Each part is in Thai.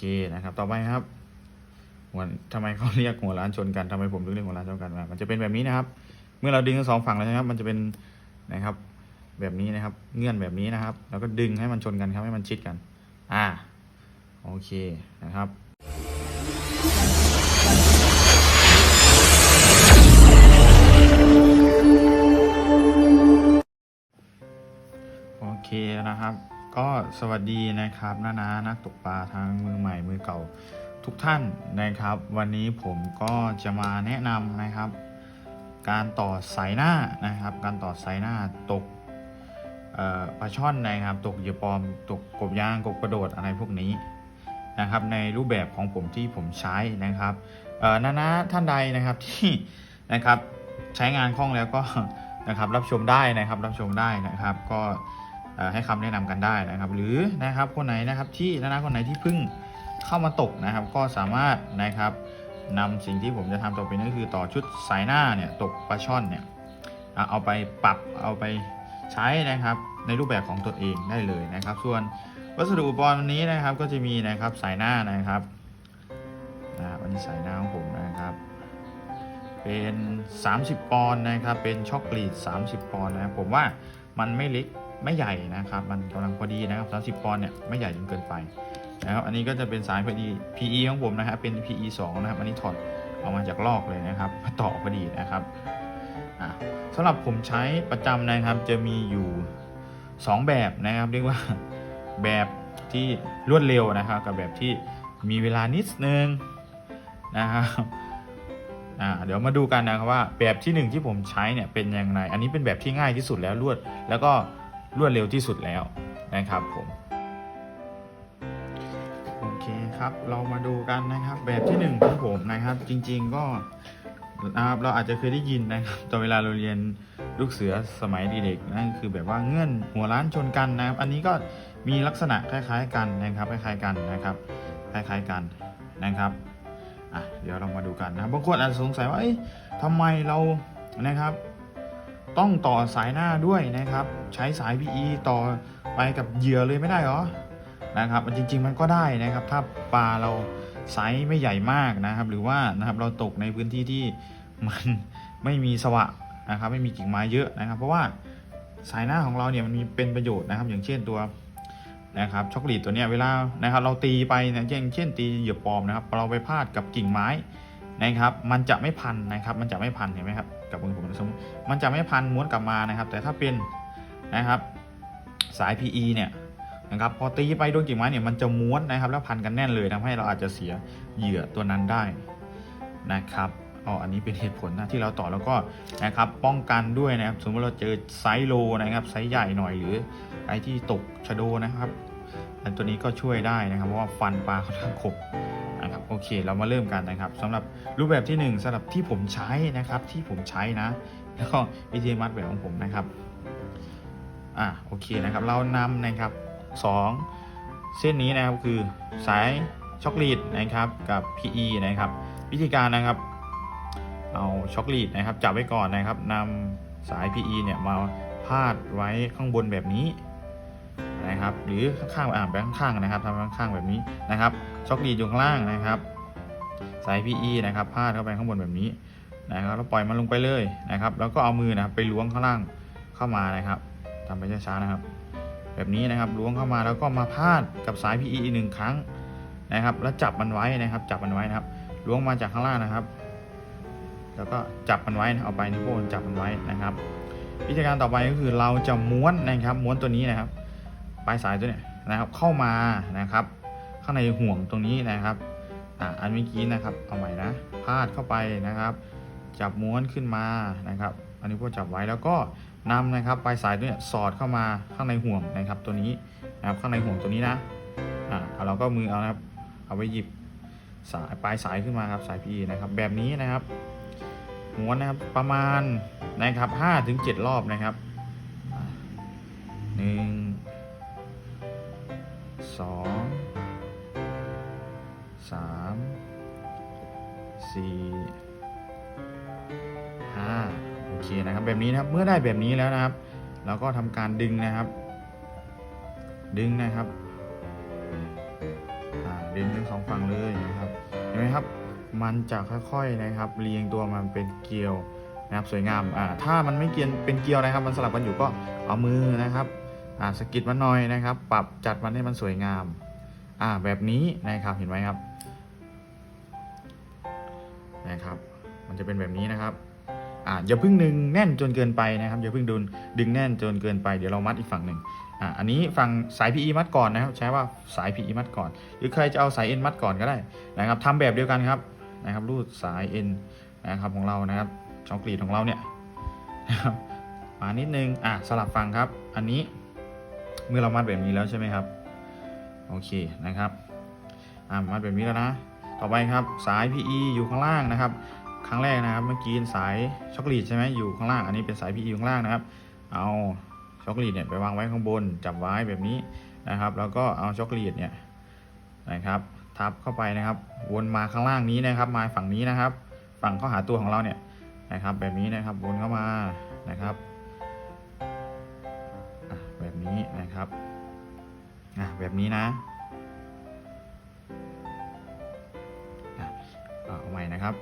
คนะครับ ต่อไปครับหัวทำไมเขาเรียกหัวล้านชนกันทำไมผมถึงเรียกหัวล้านชนกันมามันจะเป็นแบบนี้นะครับ เมื่อเราดึงทั้งสองฝั่งแล้วนะครับ มันจะเป็นนะครับ แบบนี้นะครับ เงื่อนแบบนี้นะครับ แล้วก็ดึงให้มันชนกันครับให้มันชิดกัน อ่า โอเคนะครับ ก็สวัสดีนะครับนานานักตกปลาทั้งมือใหม่มือเก่าทุกท่านนะครับ วันนี้ผมก็จะมาแนะนำนะครับ การต่อสายหน้านะครับ การต่อสายหน้าตกปลาช่อนนะครับ ตกเหยื่อปลอมตกกบยางกบกระโดดอะไรพวกนี้นะครับในรูปแบบของผมที่ผมใช้นะครับนานาท่านใดนะครับที่นะครับใช้งานคล่องแล้วก็นะครับรับชมได้นะครับรับชมได้นะครับก็ ให้คำแนะนำกันได้นะครับ หรือนะครับคนไหนนะครับที่นานาคนไหนที่เพิ่งเข้ามาตกนะครับ ก็สามารถนะครับนำสิ่งที่ผมจะทำต่อไปนี้ก็คือต่อชุดสายหน้าเนี่ยตกปลาช่อนเนี่ยเอาไปปรับเอาไปใช้นะครับในรูปแบบของตนเองได้เลยนะครับ ส่วนวัสดุอุปกรณ์นนี้นะครับก็จะมีนะครับสายหน้านะครับนะวันนี้สายหน้าของผมนะครับ เป็น 30 ปอนด์นะครับ เป็นช็อกโกแลต30 ปอนด์นะครับผมว่ามันไม่เล็ก ไม่ใหญ่นะครับ มันกำลังพอดีนะครับ 30 ปอนด์เนี่ยไม่ใหญ่จนเกินไปนะครับ อันนี้ก็จะเป็นสายพอดี PE ของผมนะครับ เป็น PE 2 นะครับ อันนี้ถอดออกมาจากลอกเลยนะครับ มาต่อพอดีนะครับสำหรับผมใช้ประจำนะครับ จะมีอยู่ 2 แบบนะครับ เรียกว่าแบบที่รวดเร็วนะครับ กับแบบที่มีเวลานิดนึงนะครับเดี๋ยวมาดูกันนะครับว่าแบบที่หนึ่งที่ผมใช้เนี่ยเป็นยังไง อันนี้เป็นแบบที่ง่ายที่สุดแล้วรวด แล้วก็ รวดเร็วที่สุดแล้วนะครับผมโอเคครับเรามาดูกันนะครับ แบบที่หนึ่งของผมนะครับ จริง ๆก็นะครับเราอาจจะเคยได้ยินนะครับตอนเวลาเราเรียนลูกเสือสมัยเด็กๆนั่นคือแบบว่าเงื่อนหัวล้านชนกันนะครับ อันนี้ก็มีลักษณะคล้ายๆกันนะครับคล้ายๆกันนะครับ คล้ายๆกันนะครับอะเดี๋ยวเรามาดูกันนะบางคนอาจจะสงสัยว่าเอ๊ะทำไมเรานะครับ ต้องต่อสายหน้าด้วยนะครับ ใช้สาย PE ต่อไปกับเหยื่อเลยไม่ได้เหรอนะครับจริง ๆ มันก็ได้นะครับ ถ้าปลาเราไซส์ไม่ใหญ่มากนะครับ หรือว่านะครับเราตกในพื้นที่ที่มันไม่มีสวะนะครับ ไม่มีกิ่งไม้เยอะนะครับ เพราะว่าสายหน้าของเราเนี่ยมันมีเป็นประโยชน์นะครับ อย่างเช่นตัวนะครับช็อกโกแลตตัวเนี้ยเวลานะครับ เราตีไปนะอย่างเช่นตีเหยื่อปลอมนะครับ เราไปพลาดกับกิ่งไม้ นะครับ มันจะไม่พันนะครับ มันจะไม่พันเห็นไหมครับ กับมือผมสมมติมันจะไม่พันม้วนกลับมานะครับ แต่ถ้าเป็นนะครับสาย PE เนี่ยนะครับพอตีไปโดนกิ่งไม้เนี่ยมันจะม้วนนะครับ แล้วพันกันแน่นเลยทำให้เราอาจจะเสียเหยื่อตัวนั้นได้นะครับอ๋ออันนี้เป็นเหตุผลนะที่เราต่อแล้วก็นะครับป้องกันด้วยนะครับ สมมติเราเจอไซส์โลนะครับไซส์ใหญ่หน่อยหรือไอที่ตกชะโดนะครับ อันตัวนี้ก็ช่วยได้นะครับเพราะว่าฟันปลาค่อนข้างคม นะครับโอเค เรามาเริ่มกันนะครับสำหรับรูปแบบที่หนึ่งสำหรับที่ผมใช้นะครับที่ผมใช้นะ แล้วก็วิธีมัดแบบของผมนะครับอะโอเคนะครับ เรานำนะครับสองเส้นนี้นะครับคือสายช็อกโกแลตนะครับกับ PE นะครับ วิธีการนะครับ เอาช็อกโกแลตนะครับ จับไว้ก่อนนะครับนำสาย PE เนี่ยมาพาดไว้ข้างบนแบบนี้ นะครับ หรือข้างๆอ่าไปข้างๆนะครับทำข้างๆแบบนี้นะครับช็อกโกแลตอยู่ข้างล่างนะครับ สาย PE นะครับพาดเข้าไปข้างบนแบบนี้นะครับแล้วปล่อยมันลงไปเลยนะครับ แล้วก็เอามือนะครับไปล้วงข้างล่างเข้ามานะครับทำไปช้าๆนะครับ แบบนี้นะครับล้วงเข้ามาแล้วก็มาพาดกับสาย PE อีกหนึ่งครั้งนะครับ แล้วจับมันไว้นะครับ จับมันไว้นะครับล้วงมาจากข้างล่างนะครับ แล้วก็จับมันไว้เอาไปนิ้วโป้งจับมันไว้นะครับ วิธีการต่อไปก็คือเราจะม้วนนะครับ ม้วนตัวนี้นะครับ ลายสายตัวเนี้ยนะครับเข้ามานะครับ ข้างในห่วงตรงนี้นะครับอ่าอันเมื่อกี้นะครับเอาใหม่นะพาดเข้าไปนะครับ จับม้วนขึ้นมานะครับ อันนี้พวกจับไว้แล้วก็นำนะครับปลายสายตัวเนี้ยสอดเข้ามาข้างในห่วงนะครับตัวนี้นะครับข้างในห่วงตัวนี้นะอ่าเอาเราก็มือเอานะครับเอาไว้หยิบสายปลายสายขึ้นมาครับสาย PE นะครับแบบนี้นะครับม้วนนะครับประมาณนะครับห้าถึงเจ็ดรอบนะครับหนึ่ง สองสามสี่ห้าโอเคนะครับแบบนี้นะครับเมื่อได้แบบนี้แล้วนะครับ เราก็ทำการดึงนะครับ ดึงนะครับดึงทั้งสองฝั่งเลยนะครับเห็นไหมครับ มันจะค่อยๆนะครับ เรียงตัวมันเป็นเกลียวนะครับสวยงามอ่าถ้ามันไม่เกลียนเป็นเกลียวนะครับ มันสลับกันอยู่ก็เอามือนะครับ อ่าสกิดมันหน่อยนะครับ ปรับจัดมันให้มันสวยงาม อ่าแบบนี้นะครับเห็นไหมครับนะครับ มันจะเป็นแบบนี้นะครับอ่าอย่าเพิ่งดึงแน่นจนเกินไปนะครับอย่าเพิ่งดึงดึงแน่นจนเกินไปเดี๋ยวเรามัดอีกฝั่งหนึ่งอ่าอันนี้ฝั่งสาย PE มัดก่อนนะครับ ใช้ว่าสาย PE มัดก่อน หรือใครจะเอาสาย N มัดก่อนก็ได้นะครับทำแบบเดียวกันครับนะครับรูดสาย N นะครับของเรานะครับช่องกรีดของเราเนี่ยนะครับมานิดนึงอะสลับฝั่งครับ อันนี้ เมื่อเรามัดแบบนี้แล้วใช่ไหมครับ โอเคนะครับอ่ามัดแบบนี้แล้วนะ ต่อไปครับสาย PE อยู่ข้างล่างนะครับ ครั้งแรกนะครับ เมื่อกี้สายช็อกโกแลตใช่ไหมอยู่ข้างล่างอันนี้เป็นสาย PE อยู่ข้างล่างนะครับ เอาช็อกโกแลตเนี่ยไปวางไว้ข้างบนจับไว้แบบนี้นะครับ แล้วก็เอาช็อกโกแลตเนี่ยนะครับทับเข้าไปนะครับ วนมาข้างล่างนี้นะครับ มาฝั่งนี้นะครับ ฝั่งเข้าหาตัวของเราเนี่ยนะครับ แบบนี้นะครับวนเข้ามานะครับอะแบบ นี้นะครับอะแบบนี้นะเอาใหม่นะครับ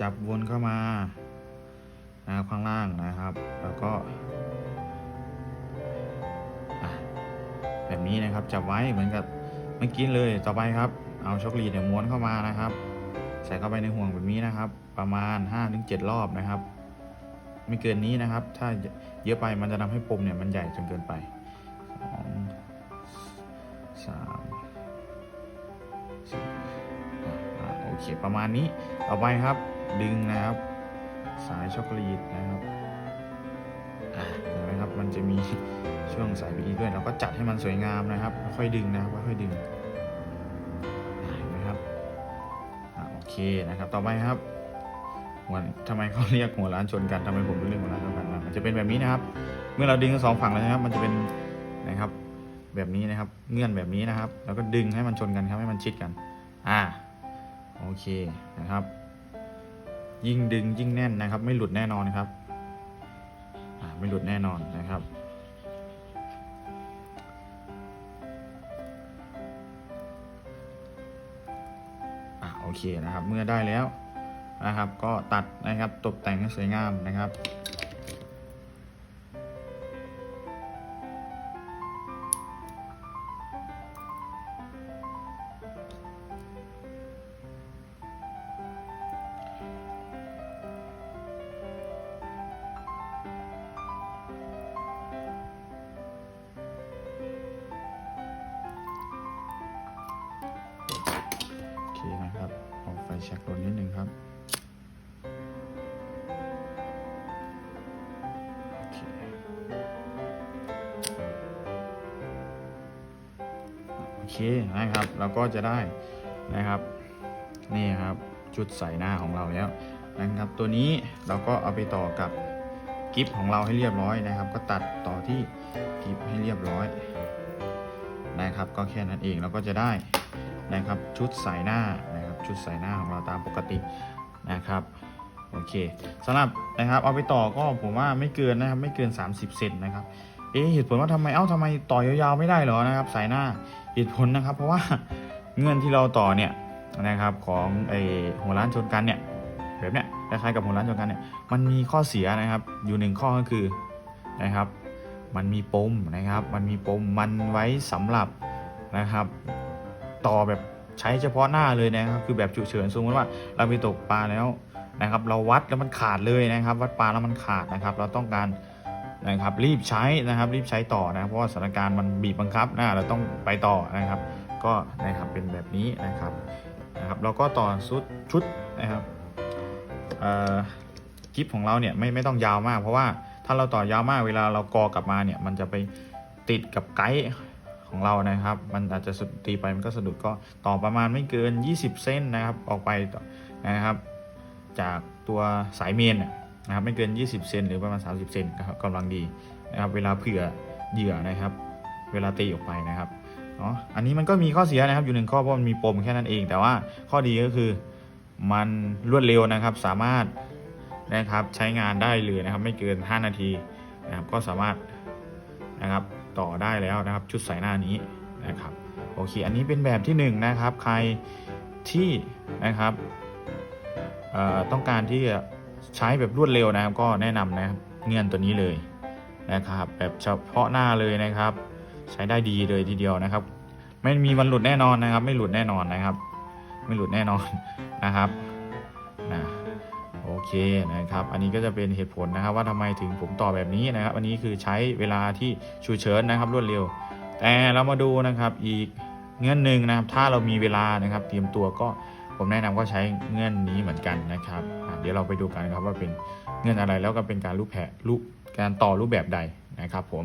จับวนเข้ามานะครับข้างล่างนะครับ แล้วก็แบบนี้นะครับจับไว้เหมือนกับเมื่อกี้เลยต่อไปครับ เอาช็อกโกแลตเนี่ยม้วนเข้ามานะครับ ใส่เข้าไปในห่วงแบบนี้นะครับ ประมาณ5-7รอบนะครับ ไม่เกินนี้นะครับ ถ้าเยอะไปมันจะทำให้ปมเนี่ยมันใหญ่จนเกินไปสองสามสี่โอเคประมาณนี้ต่อไปครับ ดึงนะครับ สายช็อกโกแลตนะครับเห็นไหมครับมันจะมีช่วงสายพีด้วยเราก็จัดให้มันสวยงามนะครับ ค่อยดึงนะครับค่อยดึงเห็นไหมครับอโอเคนะครับ ต่อไปครับ หัวทำไมเขาเรียกหัวล้านชนกันทำไมผมเรียกหัวล้านชนกันอะมันจะเป็นแบบนี้นะครับ เมื่อเราดึงทั้งสองฝั่งแล้วนะครับ มันจะเป็นนะครับ แบบนี้นะครับ เงื่อนแบบนี้นะครับ แล้วก็ดึงให้มันชนกันครับให้มันชิดกัน อ่าโอเคนะครับ ยิ่งดึงยิ่งแน่นนะครับ ไม่หลุดแน่นอนครับอ่าไม่หลุดแน่นอนนะครับอะโอเคนะครับ เมื่อได้แล้ว นะครับ ก็ตัดนะครับตกแต่งให้สวยงามนะครับโอเคนะครับเอาไฟแช็กลนนิดนึง เคนะครับ เราก็จะได้นะครับนี่ครับชุดใส่หน้าของเราแล้วนะครับ ตัวนี้เราก็เอาไปต่อกับกิฟของเราให้เรียบร้อยนะครับ ก็ตัดต่อที่กิฟให้เรียบร้อยนะครับ ก็แค่นั้นเองเราก็จะได้นะครับชุดใส่หน้านะครับชุดใส่หน้าของเราตามปกตินะครับโอเคสำหรับนะครับเอาไปต่อก็ผมว่าไม่เกินนะครับไม่เกิน 30 เซนนะครับ เอ๊เหตุผลว่าทำไมเอ้าทำไมต่อยาวๆไม่ได้เหรอนะครับ สายหน้าเหตุผลนะครับ เพราะว่าเงื่อนที่เราต่อเนี่ยนะครับของไอหัวล้านชนกันเนี่ยแบบเนี้ยคล้ายๆกับหัวล้านชนกันเนี่ยมันมีข้อเสียนะครับ อยู่หนึ่งข้อก็คือนะครับ มันมีปมนะครับ มันมีปมมันไว้สำหรับนะครับ ต่อแบบใช้เฉพาะหน้าเลยนะครับคือแบบฉุกเฉินสมมติว่าเราไปตกปลาแล้วนะครับ เราวัดแล้วมันขาดเลยนะครับ วัดปลาแล้วมันขาดนะครับ เราต้องการ นะครับรีบใช้นะครับรีบใช้ต่อนะเพราะว่าสถานการณ์มันบีบบังคับนะเราต้องไปต่อนะครับ ก็นะครับเป็นแบบนี้นะครับนะครับเราก็ต่อชุดชุดนะครับเอ่อกิฟของเราเนี่ยไม่ไม่ต้องยาวมาก เพราะว่าถ้าเราต่อยาวมากเวลาเรากอกลับมาเนี่ยมันจะไปติดกับไกด์ของเรานะครับ มันอาจจะสุดตีไปมันก็สะดุดก็ต่อประมาณไม่เกิน 20 เส้นนะครับออกไปนะครับ จากตัวสายเมน นะครับไม่เกิน 20 เซนหรือประมาณ 30 เซนนะครับกำลังดีนะครับเวลาเผื่อเหยื่อนะครับ เวลาตีออกไปนะครับเนาะอันนี้มันก็มีข้อเสียนะครับอยู่หนึ่งข้อเพราะมันมีปมแค่นั้นเอง แต่ว่าข้อดีก็คือมันรวดเร็วนะครับ สามารถนะครับใช้งานได้เลยนะครับ ไม่เกิน 5 นาทีนะครับก็สามารถนะครับต่อได้แล้วนะครับชุดใส่หน้านี้นะครับโอเคอันนี้เป็นแบบที่หนึ่งนะครับใครที่นะครับต้องการที่จะ ใช้แบบรวดเร็วนะครับ ก็แนะนำนะครับเงื่อนตัวนี้เลยนะครับ แบบเฉพาะหน้าเลยนะครับ ใช้ได้ดีเลยทีเดียวนะครับ ไม่มีวันหลุดแน่นอนนะครับ ไม่หลุดแน่นอนนะครับ ไม่หลุดแน่นอนนะครับนะโอเคนะครับ อันนี้ก็จะเป็นเหตุผลนะครับ ว่าทำไมถึงผมต่อแบบนี้นะครับ อันนี้คือใช้เวลาที่ฉุกเฉินนะครับ รวดเร็ว แต่เรามาดูนะครับอีกเงื่อนหนึ่งนะครับ ถ้าเรามีเวลานะครับ เตรียมตัวก็ ผมแนะนำก็ใช้เงื่อนนี้เหมือนกันนะครับเดี๋ยวเราไปดูกันครับว่าเป็นเงื่อนอะไรแล้วก็เป็นการรูปแผรูปการต่อรูปแบบใดนะครับผม